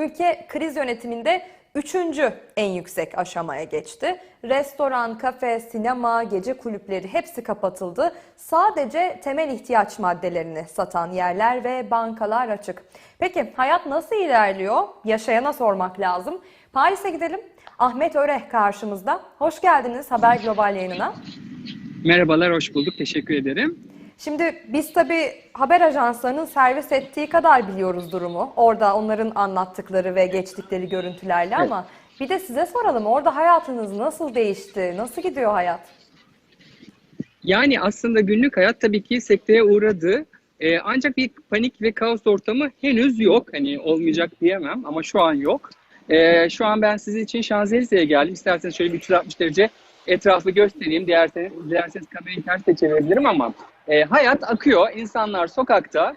Ülke kriz yönetiminde üçüncü en yüksek aşamaya geçti. Restoran, kafe, sinema, gece kulüpleri hepsi kapatıldı. Sadece temel ihtiyaç maddelerini satan yerler ve bankalar açık. Peki hayat nasıl ilerliyor? Yaşayana sormak lazım. Paris'e gidelim. Ahmet Öreh karşımızda. Hoş geldiniz Haber Global yayınına. Merhabalar, hoş bulduk. Teşekkür ederim. Şimdi biz tabii haber ajanslarının servis ettiği kadar biliyoruz durumu. Orada onların anlattıkları ve geçtikleri görüntülerle Evet. ama bir de size soralım. Orada hayatınız nasıl değişti? Nasıl gidiyor hayat? Yani aslında günlük hayat tabii ki sekteye uğradı. Ee, ancak bir panik ve kaos ortamı henüz yok. Hani olmayacak diyemem ama şu an yok. Ee, şu an ben sizin için Şanzelize'ye geldim. İsterseniz şöyle bir 360 derece etrafı göstereyim. Dilerseniz, dilerseniz kamerayı ters de çevirebilirim ama e, hayat akıyor. İnsanlar sokakta.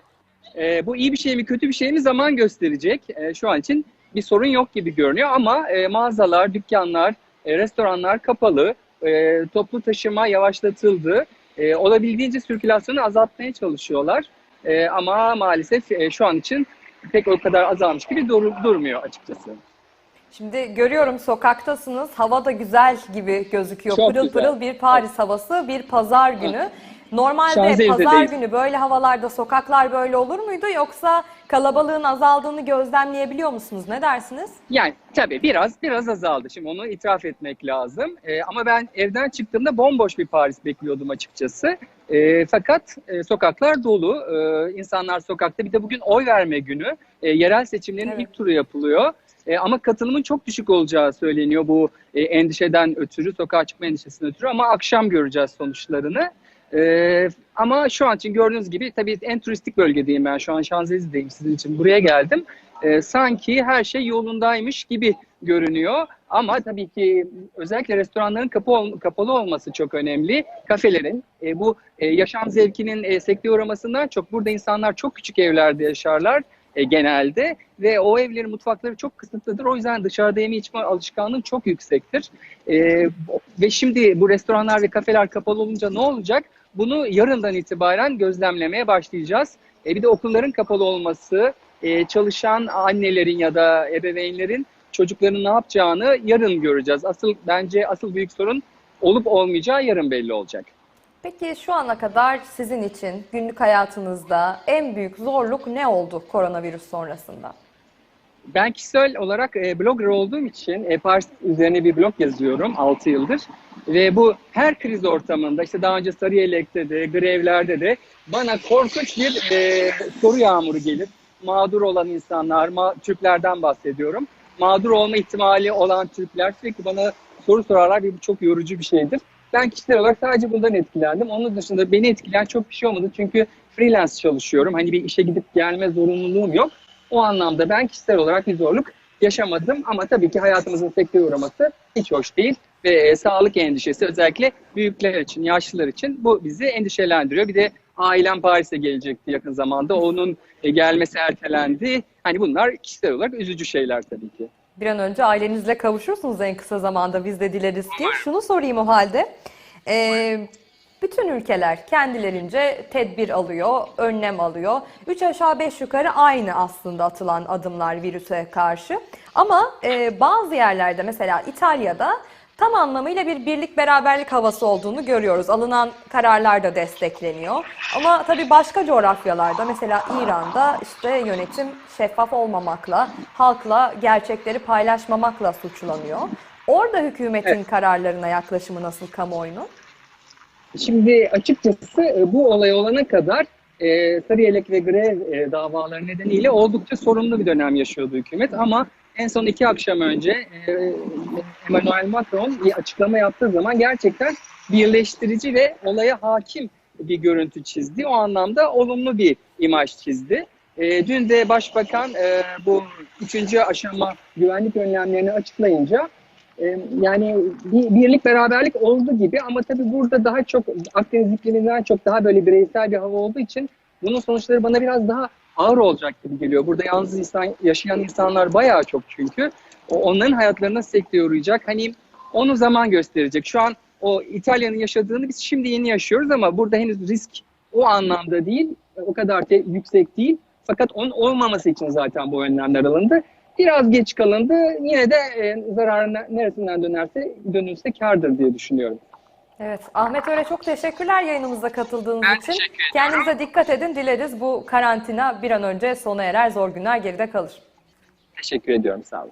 E, bu iyi bir şey mi kötü bir şey mi zaman gösterecek. E, şu an için bir sorun yok gibi görünüyor ama e, mağazalar, dükkanlar, e, restoranlar kapalı. E, toplu taşıma yavaşlatıldı. E, olabildiğince sirkülasyonu azaltmaya çalışıyorlar. E, ama maalesef e, şu an için pek o kadar azalmış gibi dur- durmuyor açıkçası. Şimdi görüyorum sokaktasınız. Hava da güzel gibi gözüküyor. Çok pırıl güzel. pırıl bir Paris havası, bir pazar günü. Normalde pazar günü böyle havalarda sokaklar böyle olur muydu yoksa kalabalığın azaldığını gözlemleyebiliyor musunuz? Ne dersiniz? Yani tabii biraz biraz azaldı. Şimdi onu itiraf etmek lazım. Ee, ama ben evden çıktığımda bomboş bir Paris bekliyordum açıkçası. Ee, fakat e, sokaklar dolu. Ee, insanlar sokakta. Bir de bugün oy verme günü. Ee, yerel seçimlerin Evet. ilk turu yapılıyor. Ee, ama katılımın çok düşük olacağı söyleniyor bu e, endişeden ötürü, sokağa çıkma endişesinden ötürü. Ama akşam göreceğiz sonuçlarını. Ee, ama şu an için gördüğünüz gibi tabii en turistik bölgedeyim ben şu an Şanzelize'deyim sizin için buraya geldim. Ee, sanki her şey yolundaymış gibi görünüyor ama tabii ki özellikle restoranların kapı ol- kapalı olması çok önemli. Kafelerin e, bu e, yaşam zevkinin e, sekteye uğramasından çok burada insanlar çok küçük evlerde yaşarlar e, genelde ve o evlerin mutfakları çok kısıtlıdır. O yüzden dışarıda yeme içme alışkanlığı çok yüksektir. E, ve şimdi bu restoranlar ve kafeler kapalı olunca ne olacak? Bunu yarından itibaren gözlemlemeye başlayacağız. E, bir de okulların kapalı olması, e, çalışan annelerin ya da ebeveynlerin çocukların ne yapacağını yarın göreceğiz. Asıl bence asıl büyük sorun olup olmayacağı yarın belli olacak. Peki şu ana kadar sizin için günlük hayatınızda en büyük zorluk ne oldu koronavirüs sonrasında? Ben kişisel olarak e, blogger olduğum için e, Paris üzerine bir blog yazıyorum 6 yıldır. Ve bu her kriz ortamında işte daha önce Sarıyer'de de, grevlerde de bana korkunç bir e, soru yağmuru gelir. Mağdur olan insanlar, ma- Türklerden bahsediyorum. Mağdur olma ihtimali olan Türkler sürekli bana soru sorarlar ve bu çok yorucu bir şeydir. Ben kişisel olarak sadece bundan etkilendim. Onun dışında beni etkileyen çok bir şey olmadı. Çünkü freelance çalışıyorum. Hani bir işe gidip gelme zorunluluğum yok. O anlamda ben kişisel olarak bir zorluk yaşamadım ama tabii ki hayatımızın sekteye uğraması hiç hoş değil ve e, sağlık endişesi özellikle büyükler için, yaşlılar için bu bizi endişelendiriyor. Bir de ailem Paris'e gelecekti yakın zamanda. Onun e, gelmesi ertelendi. Hani bunlar kişisel olarak üzücü şeyler tabii ki. Bir an önce ailenizle kavuşursunuz en kısa zamanda biz de dileriz ki. Şunu sorayım o halde. Ee, bütün ülkeler kendilerince tedbir alıyor, önlem alıyor. Üç aşağı beş yukarı aynı aslında atılan adımlar virüse karşı. Ama e, bazı yerlerde mesela İtalya'da tam anlamıyla bir birlik beraberlik havası olduğunu görüyoruz. Alınan kararlar da destekleniyor. Ama tabii başka coğrafyalarda mesela İran'da işte yönetim şeffaf olmamakla, halkla gerçekleri paylaşmamakla suçlanıyor. Orada hükümetin Evet. kararlarına yaklaşımı nasıl kamuoyunun? Şimdi açıkçası e, bu olay olana kadar e, Sarıyerlik ve grev e, davaları nedeniyle oldukça sorunlu bir dönem yaşıyordu hükümet ama en son iki akşam önce e, Emmanuel Macron bir açıklama yaptığı zaman gerçekten birleştirici ve olaya hakim bir görüntü çizdi. O anlamda olumlu bir imaj çizdi. E, dün de Başbakan e, bu üçüncü aşama güvenlik önlemlerini açıklayınca yani bir birlik beraberlik oldu gibi ama tabii burada daha çok Akdeniz ikliminden çok daha böyle bireysel bir hava olduğu için bunun sonuçları bana biraz daha ağır olacak gibi geliyor. Burada yalnız insan, yaşayan insanlar bayağı çok çünkü. Onların hayatlarına sekteye uğrayacak. Hani onu zaman gösterecek. Şu an o İtalya'nın yaşadığını biz şimdi yeni yaşıyoruz ama burada henüz risk o anlamda değil, o kadar te- yüksek değil. Fakat onun olmaması için zaten bu önlemler alındı. Biraz geç kalındı. Yine de e, zararın neresinden dönerse dönülse kardır diye düşünüyorum. Evet, Ahmet Öre çok teşekkürler yayınımıza katıldığınız Ben için. Kendinize dikkat edin. Dileriz bu karantina bir an önce sona erer, zor günler geride kalır. Teşekkür ediyorum. Sağ olun.